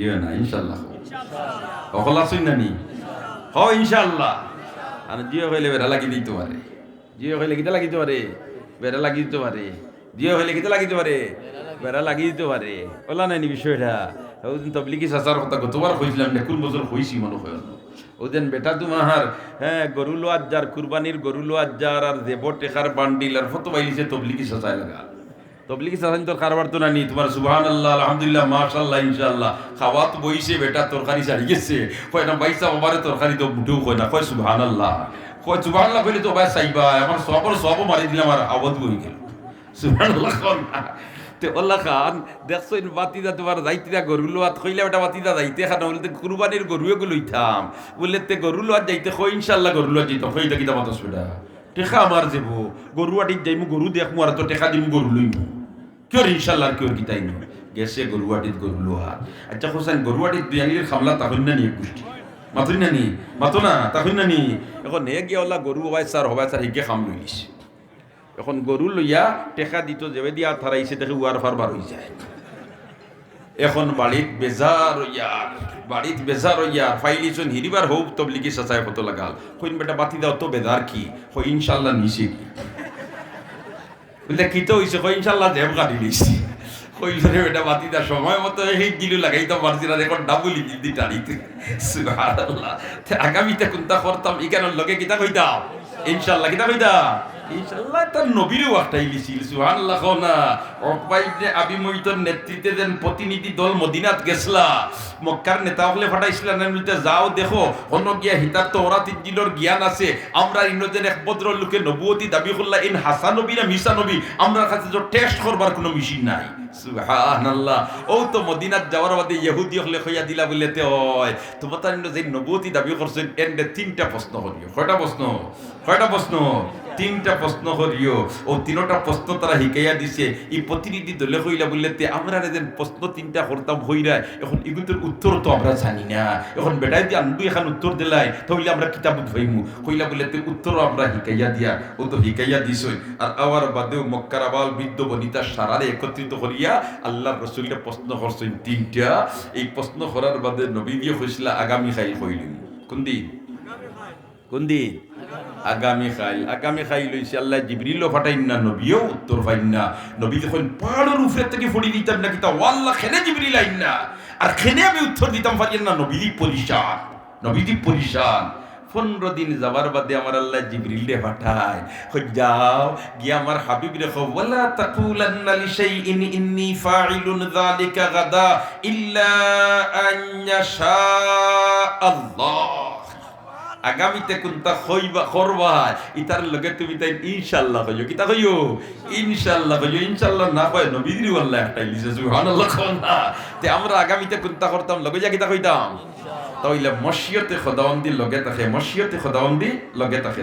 জিও না ইনশাল্লাহ অকলা শুন না? নি হ ইনশাল্লাহ আর জিও হইলে বেড়া লাগি দিতে পারে। জিও হইলে কিতা লাগিতে পারে? বেড়া লাগি দিতে পারে। জিও হইলে কিতা লাগিতে পারে? বেড়া লাগি দিতে পারে। ওলা নাই নি বিষয়টা। ওদিন তবলিগি সাসার কথা গতবার কইছিলাম কোন বছর হইছি মনে হয়। ওদিন বেটা তোমার হ্যাঁ গরু লো আজ্জার কুরবানির গরু লো আজ্জার আর দেব টেকার বান্ডিল আর ফটো পাইলিছে তবলিগি সাসায় লাগা তবলিগি সাসান তোর কারবার তো নানি, তোমার সুবহান আল্লাহ আলহামদুলিল্লাহ মাশাল্লাহ ইনশাআল্লাহ। খাওয়া তো বইছে, বেটা, তরকারি সারি গেছে। কয় না, বাইসা বাবারে তরকারি তো মুঠেও কয় না, কয় সুবহান আল্লাহ কয় সুবহান আল্লাহ তো ভাই চাইবা, আমার সবর সব মারি দিলাম আর আবাদ বই গেল। সুবহান আল্লাহ তে ওল্লা খান, দেখছ বাতিদা তোমার যাইতিরা গরু লোয়াত, কইলে বেটা বাতিদা যাইতে খান বলতে কুরবানির গরুয়ে লইতাম বললে তে গরু লোয়াত যাইতে কই ইনশাআল্লাহ গরু লোয়াত যাইতাম কইটা কিতা মাতস বেটা। টেকা আমার যাব গরু যাইমু, গরু দেখমু, আর তো টেকা দিমু, গরু লইমু। কিয় ইনশাল্লাহ কিয় কিতাই নয়? গেছে গরুয়াটিত গরু লোহা। আচ্ছা হোসেন গরুয়াটিত দুই খামলা তাহন না নিয়ে গোষ্ঠী মাতুন না নি মাতো না, তাহন না নি এখন নে গিয়ে ওলা গরু হবাই স্যার হবাই স্যার হিগে খাম লইস এখন গরু লইয়া টেকা দিত যেবে দিয়া থারাইছে দেখে উয়ার ফার বার হয়ে যায়। এখন বাড়িত বেজার ইয়ার বাড়িত বেজার ইয়ার ফাইলিছন হিরিবার হোক তবলিগি সাচাই কত লাগাল। কইন বেটা বাতি দাও, তো বেজার কি? কই ইনশাল্লাহ নিছে কি? বলে, কিতো তো হইছে? কই ইনশাল্লাহ দেব নিয়েছি কই ধরে এটা বাতি দা সময় মতো এই গিলু লাগাইতাম পারছি না, দেখো ডাবল দি টাড়িতে। সুবহানাল্লাহ। তে আগামীতে কোনটা করতাম, ইকানোর লগে কিতা কইতাম? ইনশাল্লাহ কিতা কইতাম? ইনশাল্লাহ তার নবীরও একটাই লিছিল সুবহানাল্লাহ কও না। অকবা ইবনে আবি মুইতর নেতৃত্বে দেন প্রতিনিধি দল মদিনাত গেছলা, মক্কার নেতা হলে ফাটাইছিলা, না বলতে যাও, দেখো অন্য গিয়া হিতার তো ওরা তিনজিলোর জ্ঞান আছে। আমরা ইন্দ্রদের এক ভদ্র লোকে নবুয়তি দাবি করলা, ইন হাসা নবী না মিসা নবী আমরা কাছে তো টেস্ট করবার কোনো মেশিন নাই। সুবহানাল্লাহ। ও তো মদিনাত যাওয়ার বাদে ইহুদি হলে কইয়া দিলা বলে তে হয় তোমার তার যে নবুয়তি দাবি করছেন, এন্ডে তিনটা প্রশ্ন করিও। কয়টা প্রশ্ন? কয়টা প্রশ্ন? তিনটা প্রশ্ন করিও। ও তিনটা প্রশ্ন তারা শিকাইয়া দিছে। ই প্রতিনিধি দলে কইলা বললে তে আমরা যেন প্রশ্ন তিনটা করতাম হইরা এখন এগুলোর উত্তর তো আমরা জানি না। এখন বেটাই দিয়ে আনবু এখন উত্তর দিলাই তাহলে আমরা কিতাব ধইমু কইলা বললে তে উত্তর আমরা শিকাইয়া দিয়া। ও তো শিকাইয়া দিছই। আর আবার বাদেও মক্কার আবাল বৃদ্ধ বনিতা সারারে একত্রিত করিয়া আল্লাহ রসুলকে প্রশ্ন করছেন তিনটা। এই প্রশ্ন করার বাদে নবী দিয়ে কইছিলা আগামী খাই কইলিম। কোন দিন? কোন দিন? আগামী খাইল আগামী খাইল হইছে আল্লাহ জিবরিলও ফাটাইন না নবীও উত্তর পাইন না নবী যখন পাহাড়ের উপরে থেকে ফড়ি দিতাম না কিতা ওয়াল্লাহ খেনে জিবরিল আইন না আর খেনে আমি উত্তর দিতাম পারিয়েন না নবীদি পরিশান নবীদি পরিশান পনেরো দিন যাবার বাদে আমার আল্লাহ জিবরিল রে পাঠায়, কই যাও, গিয়া আমার হাবিব রে কও, ওয়ালা তাকুলান্না লিশাইইন ইন্নী ফাইলুন যালিকা গাদা ইল্লা আন আল্লাহ। আগামীতে কোনটা হইবা করবা ইতার লগে তুমি তাই ইনশাল্লাহ কইও। কিতা কইও? ইনশাল্লাহ কইও। ইনশাল্লাহ না কয় নবীর আল্লাহ একটা লিজে সুবহানাল্লাহ কোন না। তে আমরা আগামীতে কোনটা করতাম, লগে যা কিতা কইতাম? তাইলে মশিয়তে খোদাবন্দি লগে তাকে মশিয়তে খোদাবন্দি লগে থাকে।